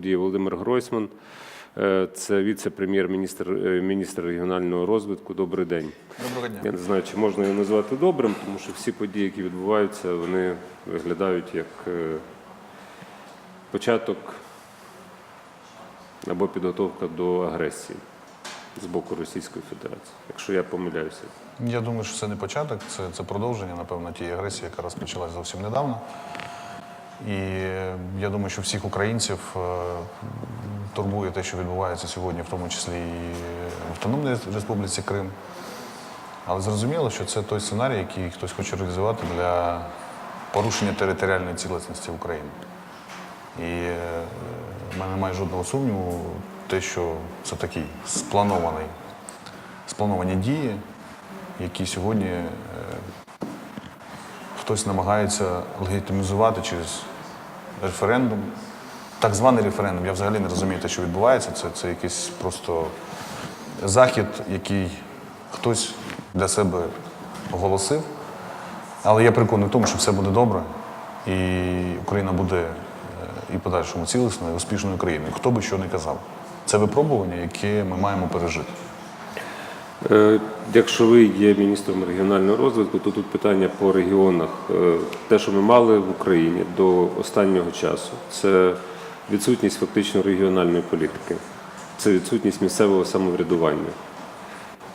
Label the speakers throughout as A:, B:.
A: студії Володимир Гройсман. Е, Це віце-прем'єр-міністр е, міністр регіонального розвитку. Добрий день.
B: Доброго дня.
A: Я не знаю, чи можна його назвати добрим, тому що всі події, які відбуваються, вони виглядають як е, початок або підготовка до агресії з боку Російської Федерації, якщо я помиляюся.
B: Я думаю, що це не початок, це, це продовження, напевно, тієї агресії, яка розпочалась зовсім недавно. І я думаю, що всіх українців е, турбує те, що відбувається сьогодні, в тому числі і в Автономній Республіці Крим. Але зрозуміло, що це той сценарій, який хтось хоче реалізувати для порушення територіальної цілісності України. І е, в мене немає жодного сумніву, те, що це такий спланований, сплановані дії, які сьогодні е, хтось намагається легітимізувати через референдум. Так званий референдум. Я взагалі не розумію те, що відбувається. Це, це якийсь просто захід, який хтось для себе оголосив. Але я переконаний в тому, що все буде добре, і Україна буде е, і подальшому цілісною, і успішною країною. Хто би що не казав. Це випробування, яке ми маємо пережити.
A: Е, Якщо ви є міністром регіонального розвитку, то тут питання по регіонах. Е, Те, що ми мали в Україні до останнього часу, це відсутність фактично регіональної політики, це відсутність місцевого самоврядування,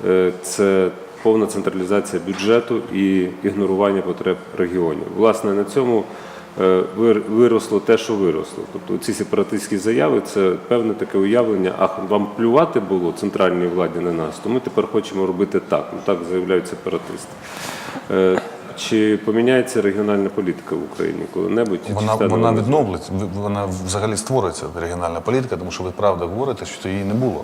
A: Е, це повна централізація бюджету і ігнорування потреб регіонів. Власне, на цьому виросло те, що виросло. Тобто ці сепаратистські заяви це певне таке уявлення, ах, вам плювати було центральній владі на нас, то ми тепер хочемо робити так. Ну так заявляють сепаратисти. Е, Чи поміняється регіональна політика в Україні коли-небудь?
B: Вона вона- відновлюється, вона взагалі створиться регіональна політика, тому що ви правда говорите, що її не було.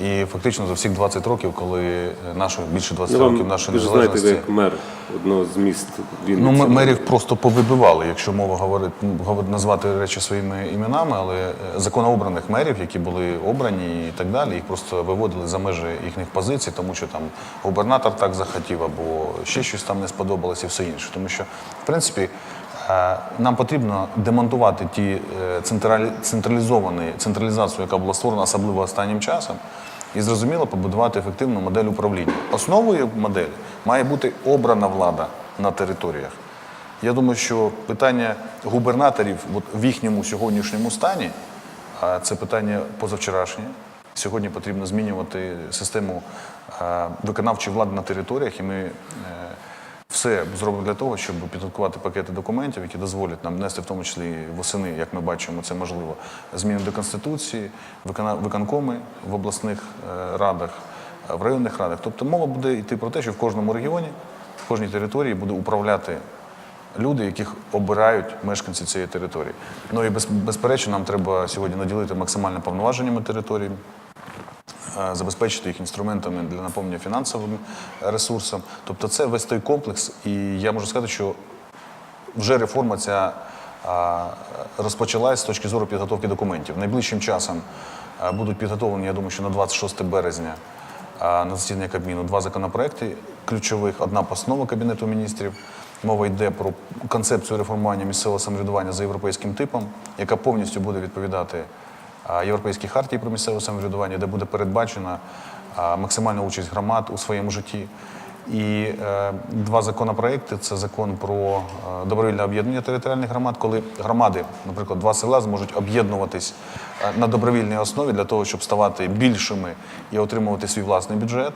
B: І фактично за всіх 20 років, коли нашої більше 20
A: Ну,
B: років
A: вам,
B: нашої
A: ви ж знаєте, ви
B: незалежності.
A: як мер одного з міст
B: він
A: Ну,
B: м- мерів просто повибивали, якщо мова говорить, говорить назвати речі своїми іменами, але е, законообраних мерів, які були обрані і так далі, їх просто виводили за межі їхніх позицій, тому що там губернатор так захотів, або ще щось там не сподобалось і все інше. Тому що, в принципі, нам потрібно демонтувати ті е, централізовані централізацію, яка була створена особливо останнім часом. І зрозуміло побудувати ефективну модель управління. Основою моделі має бути обрана влада на територіях. Я думаю, що питання губернаторів в їхньому сьогоднішньому стані, це питання позавчорашнє. Сьогодні потрібно змінювати систему е, виконавчої влади на територіях, і ми е, все зробимо для того, щоб підготувати пакети документів, які дозволять нам внести, в тому числі восени, як ми бачимо, це можливо, зміни до Конституції, виконкоми в обласних е, радах, е, в районних радах. Тобто мова буде йти про те, що в кожному регіоні, в кожній території буде управляти люди, яких обирають мешканці цієї території. Ну і без- безперечно, нам треба сьогодні наділити максимально повноваженнями території, забезпечити їх інструментами для наповнення фінансовим ресурсом. Тобто це весь той комплекс, і я можу сказати, що вже реформа ця розпочалась з точки зору підготовки документів. Найближчим часом будуть підготовлені, я думаю, що на 26 березня на засідання Кабміну два законопроекти ключових. Одна постанова Кабінету міністрів. Мова йде про концепцію реформування місцевого самоврядування за європейським типом, яка повністю буде відповідати Європейській хартії про місцеве самоврядування, де буде передбачена максимальна участь громад у своєму житті. І е, два законопроекти це закон про е, добровільне об'єднання територіальних громад, коли громади, наприклад, два села зможуть об'єднуватись е, на добровільній основі для того, щоб ставати більшими і отримувати свій власний бюджет,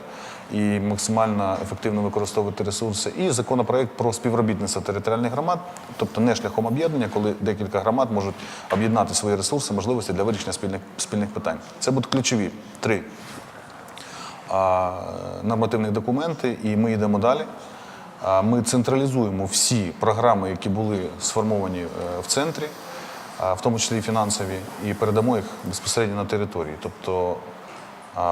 B: і максимально ефективно використовувати ресурси. І законопроект про співробітництво територіальних громад, тобто не шляхом об'єднання, коли декілька громад можуть об'єднати свої ресурси, можливості для вирішення спільних спільних питань. Це будуть ключові три нормативні документи, і ми йдемо далі. Ми централізуємо всі програми, які були сформовані е, в центрі, в тому числі і фінансові, і передамо їх безпосередньо на території. Тобто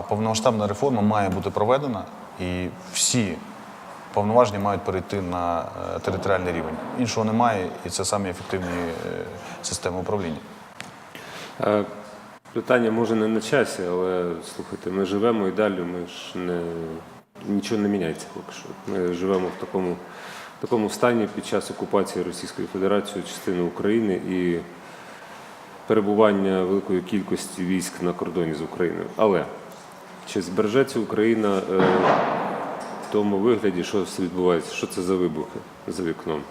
B: повномасштабна реформа має бути проведена, і всі повноваження мають перейти на е, територіальний рівень. Іншого немає, і це самі ефективні е, системи управління.
A: Питання може не на часі, але слухайте, ми живемо і далі. Ми ж не нічого не міняється поки що. Ми живемо в такому, такому стані під час окупації Російською Федерацією частини України і перебування великої кількості військ на кордоні з Україною. Але чи збережеться Україна е, в тому вигляді, що все відбувається? Що це за вибухи за вікном?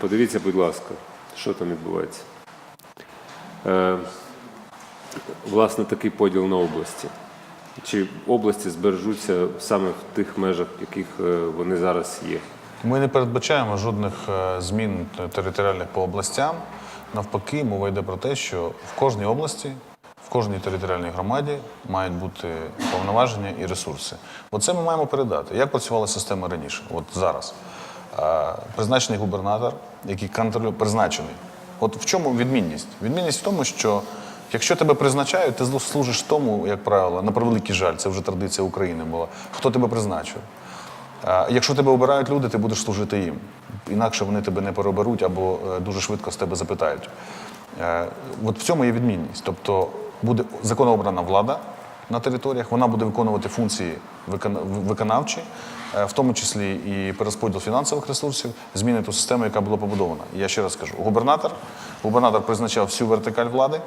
A: Подивіться, будь ласка, що там відбувається. Е, власне, такий поділ на області. Чи області збережуться саме в тих межах, яких е, вони зараз є?
B: Ми не передбачаємо жодних е, змін територіальних по областям. Навпаки, мова йде про те, що в кожній області, в кожній територіальній громаді мають бути повноваження і ресурси. Оце ми маємо передати. Як працювала система раніше? От зараз. Е, Призначений губернатор, який контролює, призначений. От в чому відмінність? Відмінність в тому, що якщо тебе призначають, ти служиш тому, як правило, на превеликий жаль, це вже традиція України була. Хто тебе призначив? Якщо тебе обирають люди, ти будеш служити їм. Інакше вони тебе не переоберуть або е, дуже швидко з тебе запитають. Е, От в цьому є відмінність. Тобто буде законообрана влада на територіях, вона буде виконувати функції виконавчі, е, в тому числі і перерозподіл фінансових ресурсів, зміни ту систему, яка була побудована. Я ще раз кажу: губернатор, губернатор призначав всю вертикаль влади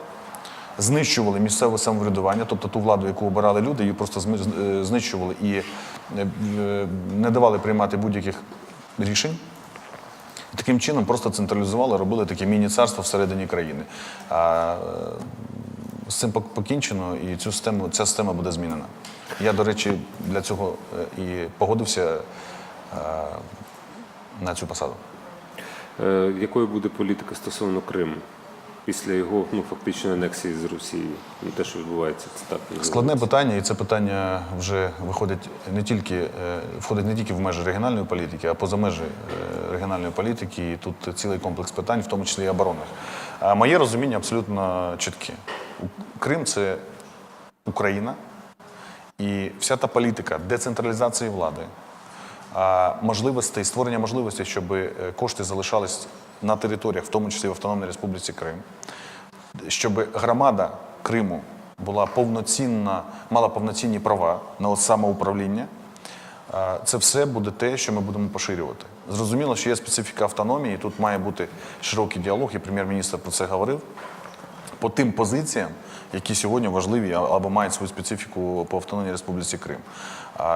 B: знищували місцеве самоврядування, тобто ту владу, яку обирали люди, її просто е, знищували і е, е, не давали приймати будь-яких рішень. Таким чином просто централізували, робили таке міні-царство всередині країни. А з цим покінчено, і цю систему, ця система буде змінена. Я, до речі, для цього і погодився е, на цю посаду.
A: Якою буде політика стосовно Криму після його ну, фактичної анексії з Росією? Ну, те, що відбувається, це так називається.
B: Складне питання, і це питання вже виходить не тільки е, входить не тільки в межі регіональної політики, а поза межі е, регіональної політики. І тут цілий комплекс питань, в тому числі і оборонних. А моє розуміння абсолютно чітке. Крим це Україна, і вся та політика децентралізації влади, можливостей, створення можливостей, щоб е, кошти залишались на територіях, в тому числі в Автономній Республіці Крим, щоб громада Криму була повноцінна, мала повноцінні права на самоуправління. е, Це все буде те, що ми будемо поширювати. Зрозуміло, що є специфіка автономії, тут має бути широкий діалог, і прем'єр-міністр про це говорив. По тим позиціям, які сьогодні важливі або мають свою специфіку по Автономній Республіці Крим.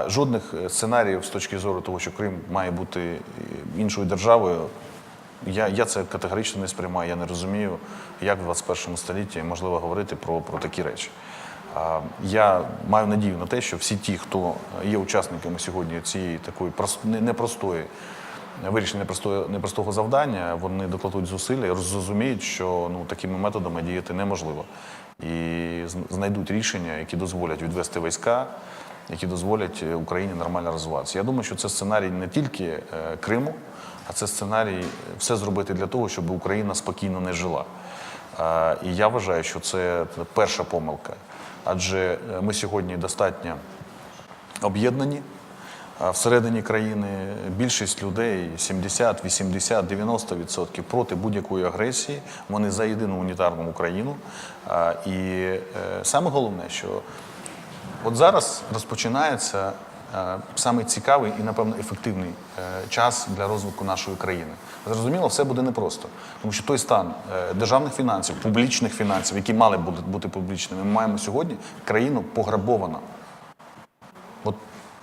B: Жодних е, сценаріїв з точки зору того, що Крим має бути е, іншою державою, я, я це категорично не сприймаю. Я не розумію, як в 21 столітті можливо говорити про, про такі речі. Я маю надію на те, що всі ті, хто є учасниками сьогодні цієї такої прос- непростої вирішення непростого, непростого завдання, вони докладуть зусилля і зрозуміють, що ну, такими методами діяти неможливо. І знайдуть рішення, які дозволять відвести війська, які дозволять е, Україні нормально розвиватися. Я думаю, що це сценарій не тільки е, Криму, а це сценарій все зробити для того, щоб Україна спокійно не жила. І я вважаю, що це перша помилка. Адже е, ми сьогодні достатньо об'єднані. Всередині країни більшість людей 70, 80, 90% проти будь-якої агресії. Вони за єдину унітарну Україну. І е, саме головне, що от зараз розпочинається саме цікавий і, напевно, ефективний е, час для розвитку нашої країни. Зрозуміло, все буде непросто, тому що той стан е, державних фінансів, публічних фінансів, які мали бути публічними, ми маємо сьогодні країну пограбовано. От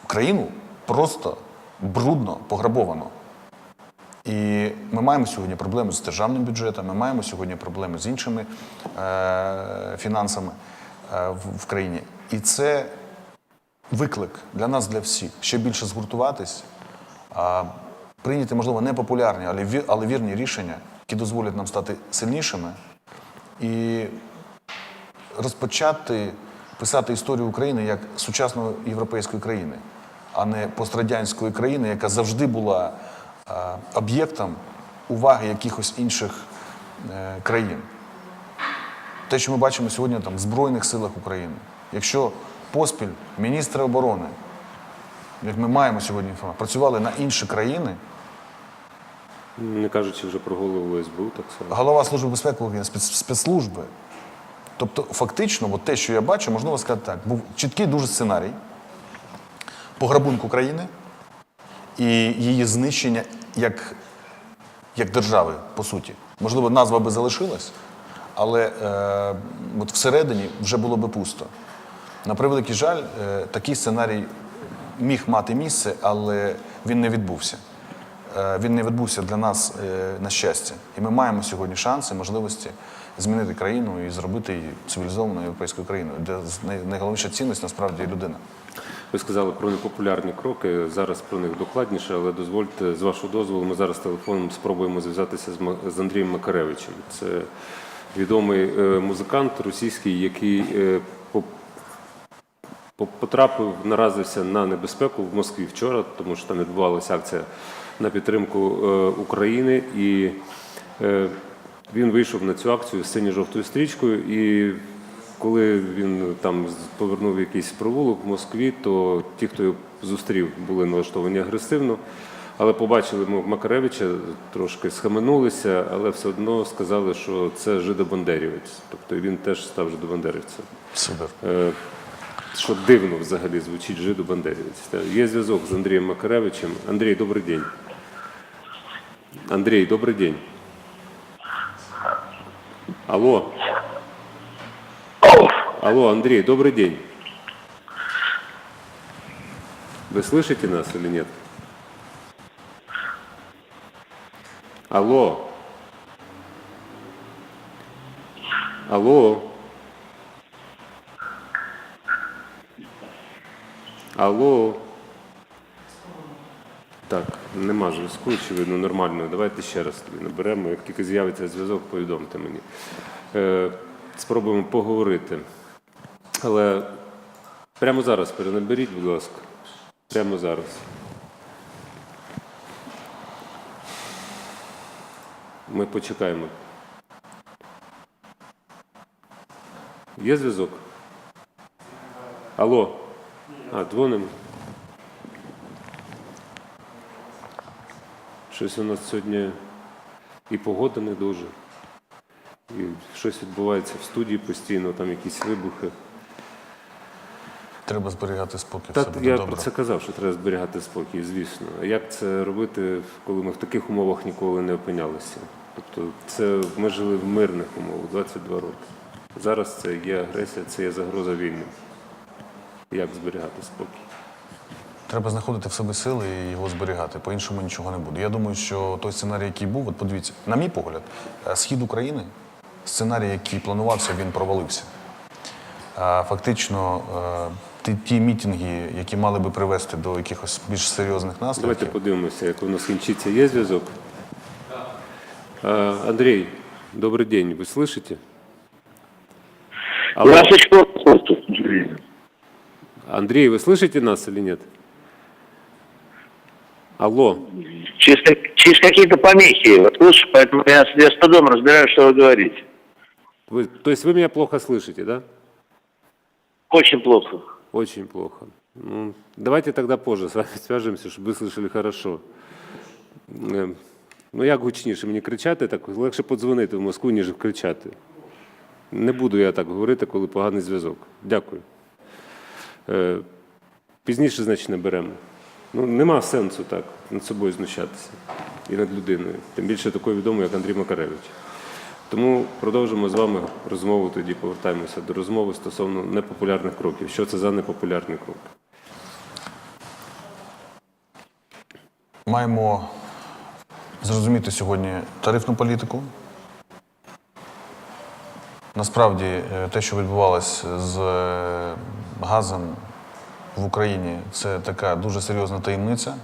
B: країну просто брудно пограбовано. І ми маємо сьогодні проблеми з державним бюджетом, ми маємо сьогодні проблеми з іншими е, фінансами е, в, в країні. І це виклик для нас, для всіх, ще більше згуртуватись, а, прийняти, можливо, непопулярні, але, але вірні рішення, які дозволять нам стати сильнішими і розпочати писати історію України як сучасної європейської країни, а не пострадянської країни, яка завжди була об'єктом уваги якихось інших е, країн. Те, що ми бачимо сьогодні там, в Збройних силах України, якщо поспіль міністри оборони, як ми маємо сьогодні інформацію, працювали на інші країни,
A: Не кажучи вже про голову СБУ, так само.
B: голова Служби безпеки України, спецслужби. Тобто, фактично, от те, що я бачу, можна сказати так, був чіткий дуже сценарій пограбунку країни і її знищення як, як держави, по суті. Можливо, назва би залишилась, але е, от всередині вже було би пусто. На превеликий жаль, е, такий сценарій міг мати місце, але він не відбувся. Е, Він не відбувся для нас е, на щастя. І ми маємо сьогодні шанси, можливості змінити країну і зробити її цивілізованою європейською країною, де найголовніша цінність насправді людина.
A: Ви сказали про непопулярні кроки. Зараз про них докладніше, але дозвольте, з вашого дозволу, ми зараз телефоном спробуємо зв'язатися з Андрієм Макаревичем. Це відомий музикант російський, який потрапив, наразився на небезпеку в Москві вчора, тому що там відбувалася акція на підтримку е, України. І е, він вийшов на цю акцію з синьо-жовтою стрічкою. І коли він там повернув якийсь провулок в Москві, то ті, хто його зустрів, були налаштовані агресивно. Але побачили ми Макаревича, трошки схаменулися, але все одно сказали, що це жидобандерівець. Тобто він теж став жидобандерівцем.
B: Супер.
A: Е, Що дивно взагалі звучить жидобандерівець. Та Є зв'язок з Андрієм Макаревичем. Андрій, добрий день. Андрій, добрий день. Алло. Алло, Андрей, добрый день. Вы слышите нас или нет? Алло. Алло. Алло. Так, нема зв'язку, очевидно, нормально. Давайте ще раз тоді наберемо. Як тільки з'явиться зв'язок, повідомте мені. Е, спробуємо поговорити. Але прямо зараз перенаберіть, будь ласка. Прямо зараз. Ми почекаємо. Є зв'язок? Алло. А, дзвонимо. Щось у нас сьогодні і погода не дуже. І щось відбувається в студії постійно, там якісь вибухи.
B: Треба зберігати спокій,
A: Та
B: все буде
A: я
B: добре.
A: про це казав, що треба зберігати спокій, звісно. А як це робити, коли ми в таких умовах ніколи не опинялися? Тобто, це ми жили в мирних умовах 22 роки. Зараз це є агресія, це є загроза війни Як зберігати спокій?
B: Треба знаходити в себе сили і його зберігати. По-іншому нічого не буде. Я думаю, що той сценарій, який був, от подивіться, на мій погляд, е, схід України, сценарій, який планувався, він провалився. Е, Фактично, е, ті, ті мітинги, які мали би привести до якихось більш серйозних
A: Давайте
B: наслідків,
A: подивимося, як воно скінчиться. Є зв'язок? А, Андрей, добрый день. Вы слышите? Алло.
C: Здравствуйте,
A: Андрей, вы слышите нас или нет? Алло.
C: через, как- через какие-то помехи вот слышу, поэтому я, с- я с трудом разбираю, что вы говорите.
A: Вы, то есть вы меня плохо слышите, да?
C: Очень плохо.
A: Очень плохо. Ну, давайте тогда позже с вами свяжемся, щоб ви слышали хорошо. Е, Ну, як гучніше мені кричати, так легше подзвонити в Москву, ніж кричати. Не буду я так говорити, коли поганий зв'язок. Дякую. Е, Пізніше, значить, наберемо. Ну, нема сенсу так над собою знущатися і над людиною. Тим більше такою відомою, як Андрій Макаревич. Тому продовжимо з вами розмову, тоді повертаємося до розмови стосовно непопулярних кроків. Що це за непопулярний крок?
B: маємо зрозуміти сьогодні тарифну політику. Насправді, е, те, що відбувалось з е, газом в Україні, це така дуже серйозна таємниця,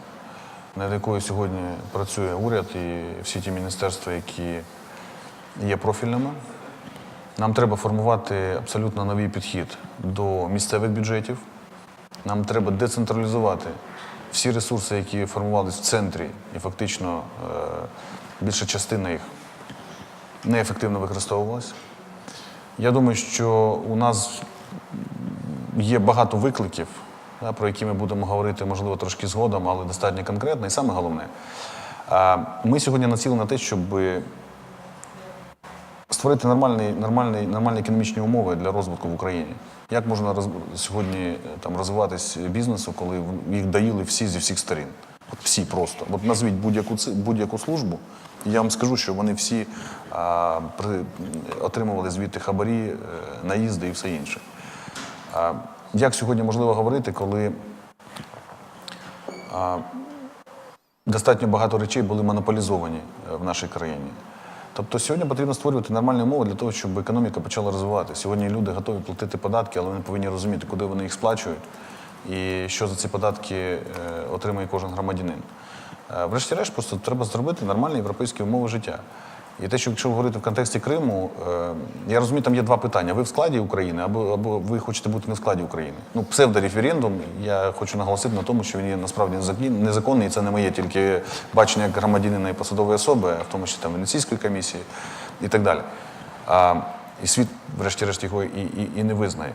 B: над якою сьогодні працює уряд і всі ті міністерства, які є профільними. Нам треба формувати абсолютно новий підхід до місцевих бюджетів. Нам треба децентралізувати всі ресурси, які формувалися в центрі, і фактично е, більша частина їх неефективно використовувалася. Я думаю, що у нас є багато викликів, про які ми будемо говорити, можливо, трошки згодом, але достатньо конкретно. І саме головне, ми сьогодні націлені на те, щоб створити нормальні, нормальні, нормальні економічні умови для розвитку в Україні. Як можна роз, сьогодні е, там розвиватись бізнесу, коли їх доїли всі зі всіх сторін? От всі просто. От назвіть будь-яку будь-яку службу, я вам скажу, що вони всі а, при, отримували звідти хабарі, е, наїзди і все інше. Як сьогодні можливо говорити, коли достатньо багато речей були монополізовані е, в нашій країні? Тобто сьогодні потрібно створювати нормальні умови для того, щоб економіка почала розвиватися. Сьогодні люди готові платити податки, але вони повинні розуміти, куди вони їх сплачують і що за ці податки е, отримує кожен громадянин. Е, Врешті-решт, просто треба зробити нормальні європейські умови життя. І те, що якщо говорити в контексті Криму, е, я розумію, там є два питання: ви в складі України або, або ви хочете бути не в складі України. Ну, псевдореферендум, я хочу наголосити на тому, що він є насправді незаконний, і це не моє тільки бачення як громадянина і посадової особи, а в тому числі там Венеційської комісії і так далі. А, і світ, врешті-решт, його і, і, і не визнає.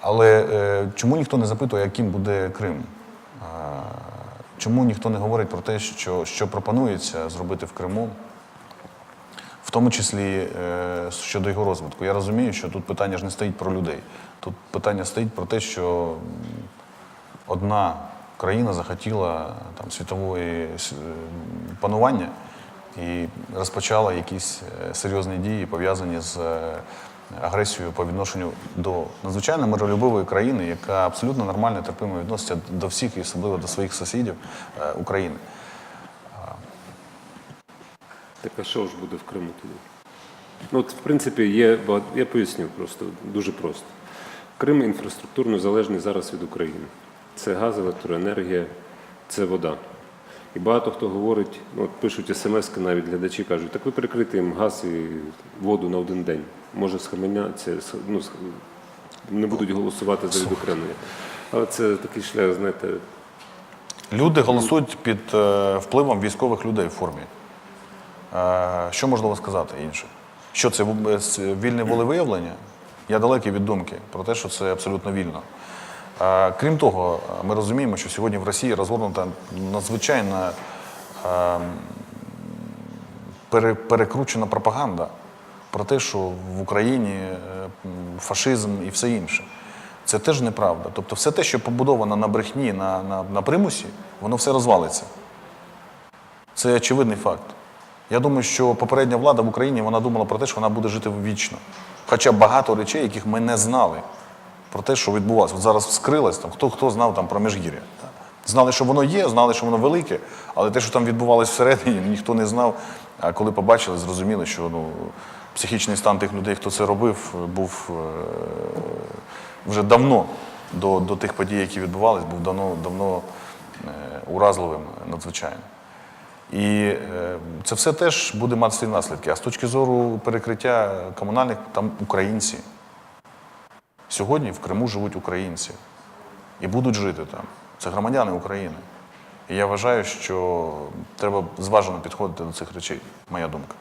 B: Але е, чому ніхто не запитує, яким буде Крим? А, чому ніхто не говорить про те, що, що пропонується зробити в Криму? Тому числі е, щодо його розвитку. Я розумію, що тут питання ж не стоїть про людей. Тут питання стоїть про те, що одна країна захотіла там світової е, панування і розпочала якісь е, серйозні дії, пов'язані з агресією по відношенню до надзвичайно миролюбивої країни, яка абсолютно нормально терпимо відноситься до всіх і особливо до своїх сусідів України.
A: Так а що ж буде в Криму тоді? Ну, от, в принципі, є я поясню просто дуже просто. Крим інфраструктурно залежний зараз від України. Це газ, електроенергія, це вода. І багато хто говорить, ну, от пишуть смс навіть глядачі кажуть, так ви перекрити їм газ і воду на один день. Може, схаменяться, ну, не будуть голосувати за відокремлення. Але це такий шлях, знаєте,
B: Люди голосують під е, впливом військових людей в формі. Е, що можливо сказати інше? Що це е, с- вільне волевиявлення? Я далекий від думки про те, що це абсолютно вільно. Е, крім того, ми розуміємо, що сьогодні в Росії розгорнута надзвичайно е, перекручена пропаганда про те, що в Україні фашизм і все інше. Це теж неправда. Тобто, все те, що побудовано на брехні, на, на, на примусі, воно все розвалиться. Це очевидний факт. Я думаю, що попередня влада в Україні вона думала про те, що вона буде жити вічно. Хоча багато речей, яких ми не знали про те, що відбувалося. От зараз вскрилось, там, хто, хто знав там, про Межгір'я. Знали, що воно є, знали, що воно велике, але те, що там відбувалося всередині, ніхто не знав. А коли побачили, зрозуміли, що ну, психічний стан тих людей, хто це робив, був е, вже давно до, до тих подій, які відбувалися, був давно, давно е, уразливим надзвичайно. І е, це все теж буде мати свої наслідки. А з точки зору перекриття комунальних, там українці. Сьогодні в Криму живуть українці і будуть жити там. Це громадяни України. І я вважаю, що треба зважено підходити до цих речей, моя думка.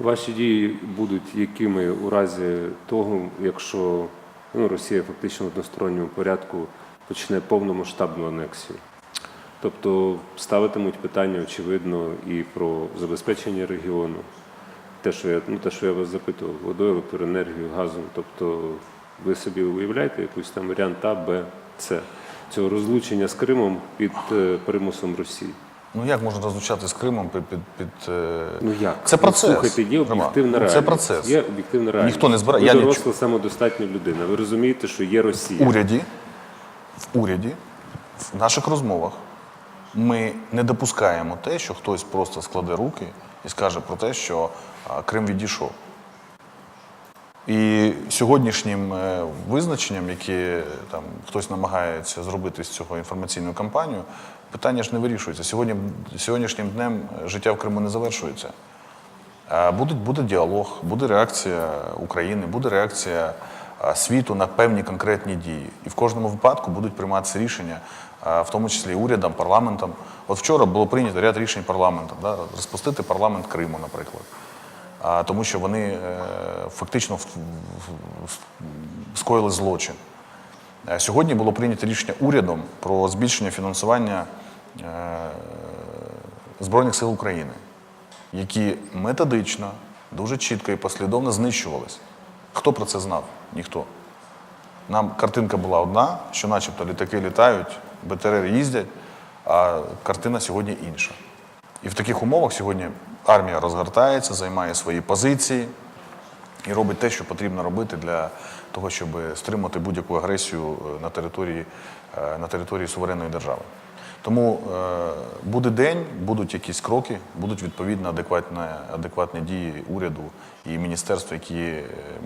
A: Ваші дії будуть якими у разі того, якщо ну, Росія фактично в односторонньому порядку почне повномасштабну анексію? Тобто ставитимуть питання, очевидно, і про забезпечення регіону, те, що я, ну, те, що я вас запитував, водою, електроенергією, газом. Тобто ви собі уявляєте якийсь там варіант А, Б, С цього розлучення з Кримом під е, примусом Росії?
B: Ну як можна розлучати з Кримом під. під, під е,
A: Ну як?
B: Це процес.
A: Ну, слухайте, є об'єктивна
B: Ну,
A: реальність.
B: Це процес.
A: Є об'єктивна реальність.
B: Ніхто не збирає-
A: Ви
B: я не
A: доросла самодостатня людина. Ви розумієте, що є Росія.
B: В уряді, в уряді, в наших розмовах ми не допускаємо те, що хтось просто складе руки і скаже про те, що Крим відійшов. І сьогоднішнім е, визначенням, яке там хтось намагається зробити з цього інформаційну кампанію, питання ж не вирішується. Сьогодні, сьогоднішнім днем е, життя в Криму не завершується. Буде, буде діалог, буде реакція України, буде реакція світу на певні конкретні дії. І в кожному випадку будуть прийматися рішення, в тому числі урядом, парламентом. От вчора було прийнято ряд рішень парламентом, да, розпустити парламент Криму, наприклад. Тому що вони е, фактично скоїли злочин. Е, Сьогодні було прийнято рішення урядом про збільшення фінансування е, Збройних сил України, які методично, дуже чітко і послідовно знищувались. Хто про це знав? Ніхто. Нам картинка була одна, що начебто літаки літають, БТР їздять, а картина сьогодні інша. І в таких умовах сьогодні армія розгортається, займає свої позиції і робить те, що потрібно робити для того, щоб стримати будь-яку агресію е, на території, е, на території суверенної держави. Тому е, буде день, будуть якісь кроки, будуть відповідно адекватні, адекватні дії уряду і міністерств, які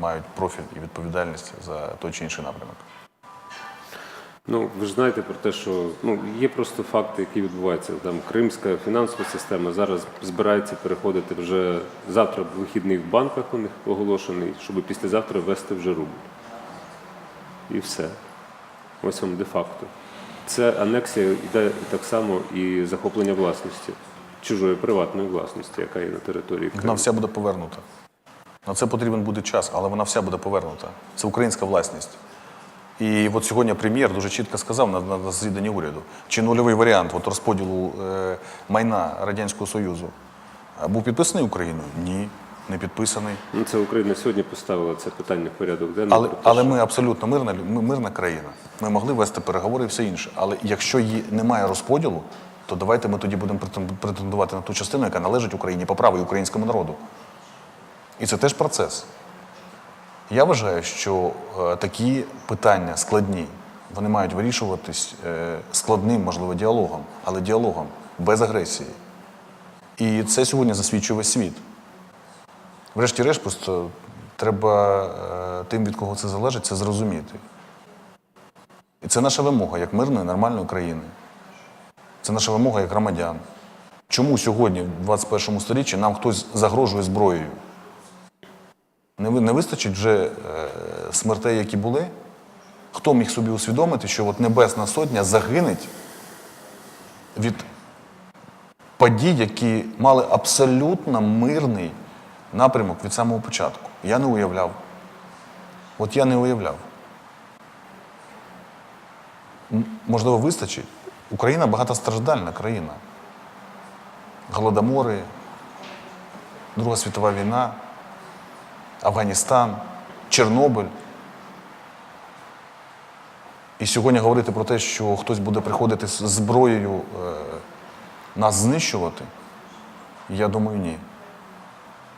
B: мають профіль і відповідальність за той чи інший напрямок.
A: Ну, ви ж знаєте про те, що ну, є просто факти, які відбуваються. Там кримська фінансова система зараз збирається переходити вже завтра вихідний в банках у них оголошений, щоб післязавтра ввести вже рубль. І все. Ось вам де-факто. Це анексія йде так само і захоплення власності, чужої приватної власності, яка є на території
B: Вона вся буде повернута. На це потрібен буде час, але вона вся буде повернута. Це українська власність. І от сьогодні прем'єр дуже чітко сказав на, на, засіданні уряду, чи нульовий варіант от розподілу е, майна Радянського Союзу е, був підписаний Україною? Ні, не підписаний.
A: Ну, це Україна сьогодні поставила це питання в порядок денний.
B: Але, але ми абсолютно мирна, ми мирна країна. Ми могли вести переговори і все інше. Але якщо її немає розподілу, то давайте ми тоді будемо претендувати на ту частину, яка належить Україні по праву і українському народу. І це теж процес. Я вважаю, що е, такі питання складні, вони мають вирішуватись е, складним, можливо, діалогом, але діалогом без агресії. І це сьогодні засвідчує весь світ. Врешті-решт, просто треба е, тим, від кого це залежить, це зрозуміти. І це наша вимога як мирної, нормальної країни. Це наша вимога як громадян. Чому сьогодні, в 21 сторіччі, нам хтось загрожує зброєю? Не, не вистачить вже е, смертей, які були? Хто міг собі усвідомити, що от Небесна Сотня загинеть від подій, які мали абсолютно мирний напрямок від самого початку. Я не уявляв. От я не уявляв. Можливо, вистачить. Україна багатостраждальна країна. Голодомори, Друга світова війна, Афганістан, Чорнобиль. І сьогодні говорити про те, що хтось буде приходити з зброєю е, нас знищувати, я думаю, ні.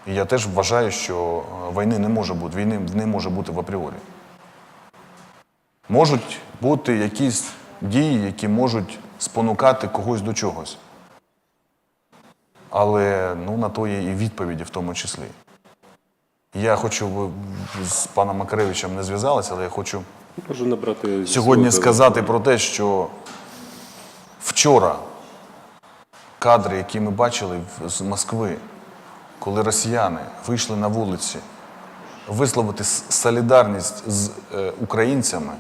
B: І я теж вважаю, що е, війни не може бути, війни не може бути в апріорі. Можуть бути якісь дії, які можуть спонукати когось до чогось. Але ну, на то є і відповіді в тому числі. Я хочу, ви з паном Макаревичем не зв'язалися, але я хочу
A: Можу набрати
B: сьогодні сказати про те, що вчора кадри, які ми бачили з Москви, коли росіяни вийшли на вулиці висловити солідарність з е, українцями,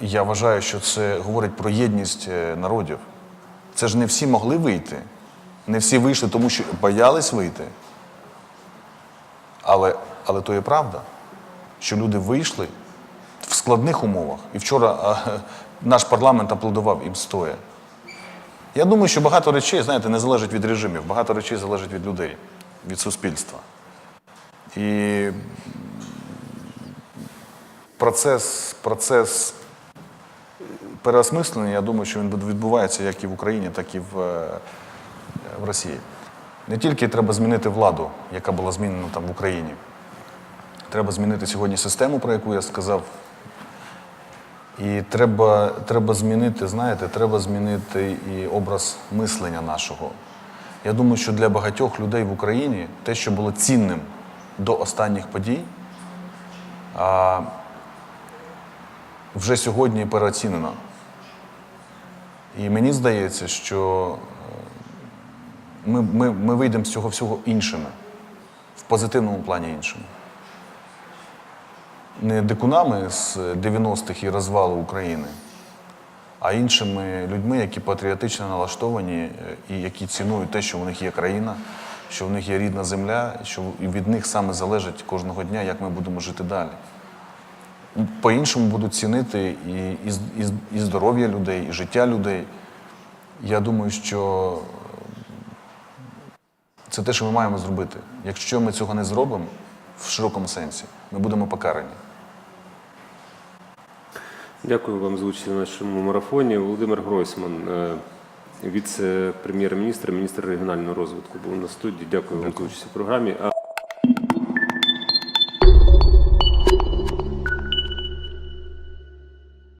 B: я вважаю, що це говорить про єдність е, народів. Це ж не всі могли вийти, не всі вийшли, тому що боялись вийти. Але, але то є правда що люди вийшли в складних умовах. І вчора а, наш парламент аплодував їм стоя. Я думаю, що багато речей, знаєте, не залежить від режимів, багато речей залежить від людей, від суспільства. І процес, процес переосмислення, я думаю, що він відбувається як і в Україні, так і в, е, в Росії. Не тільки треба змінити владу, яка була змінена там в Україні. Треба змінити сьогодні систему, про яку я сказав. І треба, треба змінити, знаєте, треба змінити і образ мислення нашого. Я думаю, що для багатьох людей в Україні те, що було цінним до останніх подій, а, вже сьогодні переоцінено. І мені здається, що ми, ми, ми вийдемо з цього всього іншими, в позитивному плані іншими не дикунами з 90-х і розвалу України, а іншими людьми, які патріотично налаштовані е, і які цінують те, що в них є країна, що в них є рідна земля, що від них саме залежить кожного дня, як ми будемо жити далі. По-іншому будуть цінити і, і, і здоров'я людей, і життя людей. Я думаю, що це те, що ми маємо зробити. Якщо ми цього не зробимо в широкому сенсі, ми будемо покарані.
A: Дякую вам за участь в нашому марафоні. Володимир Гройсман, е, віце-прем'єр-міністр, міністр регіонального розвитку, був на студії. Дякую вам за участь у програмі.